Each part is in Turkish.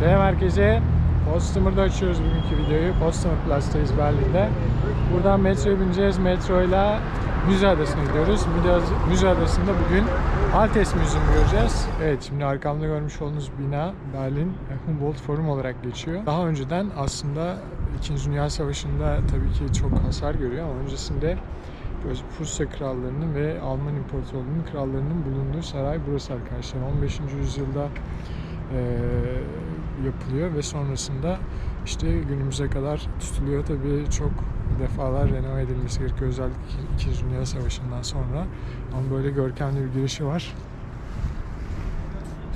Selam herkese. Potsdamer'da açıyoruz bugünkü videoyu. Potsdamer Plus'tayız Berlin'de. Buradan metroya bineceğiz. Metroyla Müze Adası'na gidiyoruz. Müze, Adası'nda bugün Altes Müziği'ni göreceğiz. Evet şimdi arkamda görmüş olduğunuz bina Berlin Humboldt Forum olarak geçiyor. Daha önceden aslında 2. Dünya Savaşı'nda tabii ki çok hasar görüyor ama öncesinde Prusya krallarının ve Alman İmparatorluğu'nun krallarının bulunduğu saray burası arkadaşlar. 15. yüzyılda eee, yapılıyor ve sonrasında işte günümüze kadar tutuluyor. Tabii çok defalar renove edilmesi gerekiyor özellikle 2. Dünya Savaşı'ndan sonra. Ama böyle görkemli bir girişi var.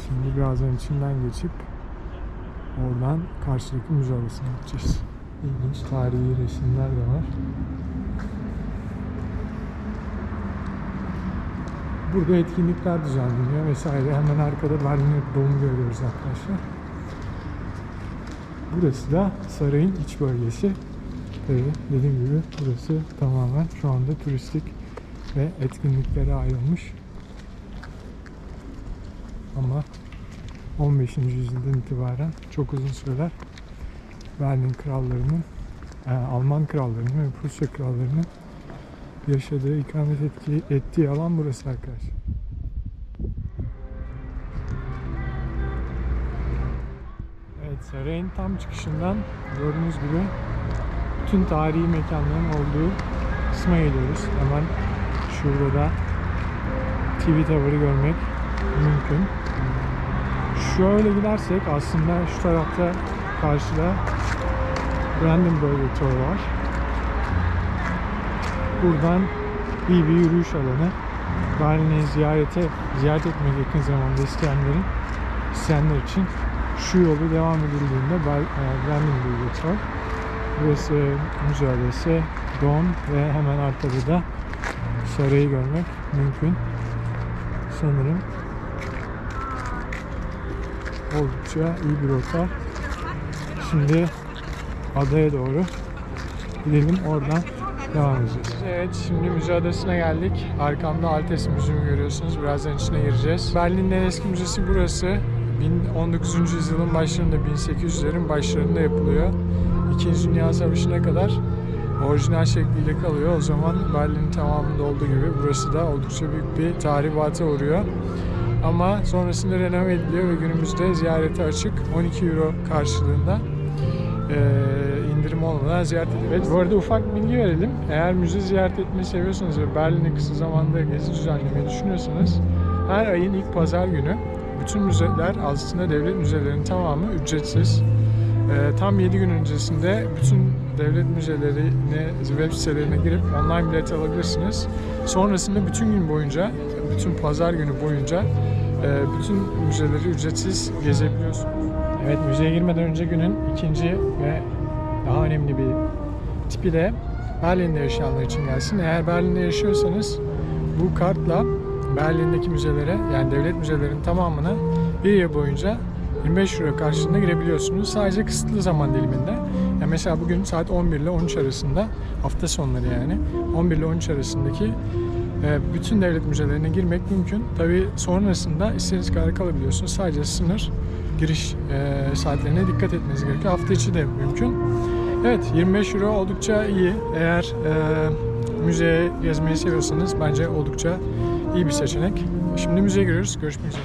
Şimdi birazdan içinden geçip oradan karşıdaki müze adasına gideceğiz. İlginç tarihi resimler de var. Burada etkinlikler düzenleniyor vesaire. Hemen arkada Berlin Domu görüyoruz arkadaşlar. Burası da sarayın iç bölgesi. Tabii dediğim gibi burası tamamen şu anda turistik ve etkinliklere ayrılmış. Ama 15. yüzyıldan itibaren çok uzun süreler Berlin krallarının, e, Alman krallarının ve Prusya krallarının yaşadığı, ikamet ettiği, ettiği alan burası arkadaşlar. Evet, sarayın tam çıkışından gördüğünüz gibi bütün tarihi mekanların olduğu kısma geliyoruz. Hemen şurada da TV Tower'ı görmek mümkün. Şöyle gidersek aslında şu tarafta karşıda Brandenburg Tor var. Buradan iyi bir yürüyüş alanı. Berlin'i ziyarete, ziyaret etmek yakın zamanda isteyenlerin isteyenler için şu yolu devam edildiğinde e, Brandenburg'e Tor. Burası Müze Adası, Don ve hemen arkada da sarayı görmek mümkün. Sanırım oldukça iyi bir rota. Şimdi adaya doğru gidelim oradan devam edeceğiz. Evet şimdi müze adasına geldik. Arkamda Altes Müzesi'ni görüyorsunuz. Birazdan içine gireceğiz. Berlin'in en eski müzesi burası. 19. yüzyılın başlarında 1800'lerin başlarında yapılıyor. İkinci Dünya Savaşı'na kadar orijinal şekliyle kalıyor. O zaman Berlin'in tamamında olduğu gibi burası da oldukça büyük bir tahribata uğruyor. Ama sonrasında renove ediliyor ve günümüzde ziyarete açık 12 euro karşılığında eee, indirim olmadan ziyaret edilir. Evet, bu arada ufak bilgi verelim. Eğer müze ziyaret etmeyi seviyorsanız ve Berlin'e kısa zamanda gezi düzenlemeyi düşünüyorsanız her ayın ilk pazar günü bütün müzeler aslında devlet müzelerinin tamamı ücretsiz. Eee, tam 7 gün öncesinde bütün devlet müzelerine, web sitelerine girip online bilet alabilirsiniz. Sonrasında bütün gün boyunca, bütün pazar günü boyunca eee, bütün müzeleri ücretsiz gezebiliyorsunuz. Evet müzeye girmeden önce günün ikinci ve daha önemli bir tipi de Berlin'de yaşayanlar için gelsin. Eğer Berlin'de yaşıyorsanız bu kartla Berlin'deki müzelere yani devlet müzelerinin tamamına bir yıl boyunca 25 euro karşılığında girebiliyorsunuz. Sadece kısıtlı zaman diliminde. Yani mesela bugün saat 11 ile 13 arasında hafta sonları yani 11 ile 13 arasındaki e, bütün devlet müzelerine girmek mümkün. Tabi sonrasında istediğiniz kadar kalabiliyorsunuz. Sadece sınır giriş e, saatlerine dikkat etmeniz gerekiyor. Hafta içi de mümkün. Evet 25 euro oldukça iyi. Eğer e, müzeye gezmeyi seviyorsanız bence oldukça iyi bir seçenek. Şimdi müzeye giriyoruz. Görüşmek üzere.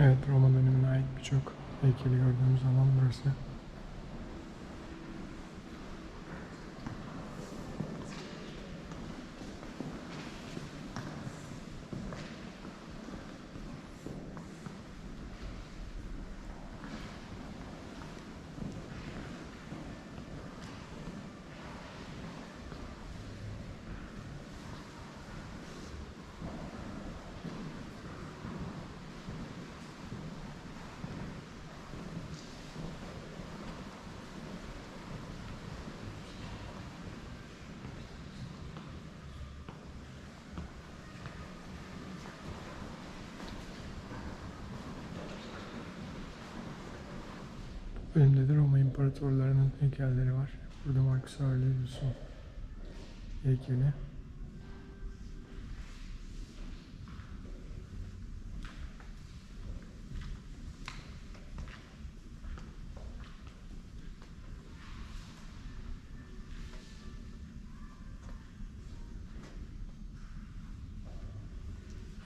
Evet, Roma dönemine ait birçok heykeli gördüğümüz alan burası. Bölümde de Roma imparatorlarının heykelleri var. Burada Marcus Aurelius'un heykeli.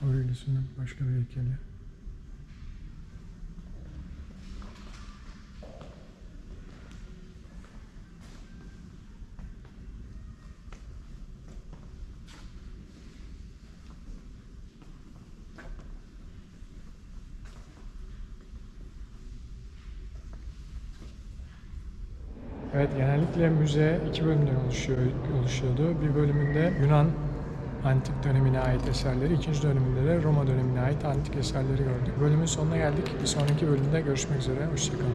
Aurelius'un başka bir heykeli. Evet genellikle müze iki bölümden oluşuyor, oluşuyordu. Bir bölümünde Yunan antik dönemine ait eserleri, ikinci döneminde de Roma dönemine ait antik eserleri gördük. Bölümün sonuna geldik. Bir sonraki bölümde görüşmek üzere. Hoşçakalın.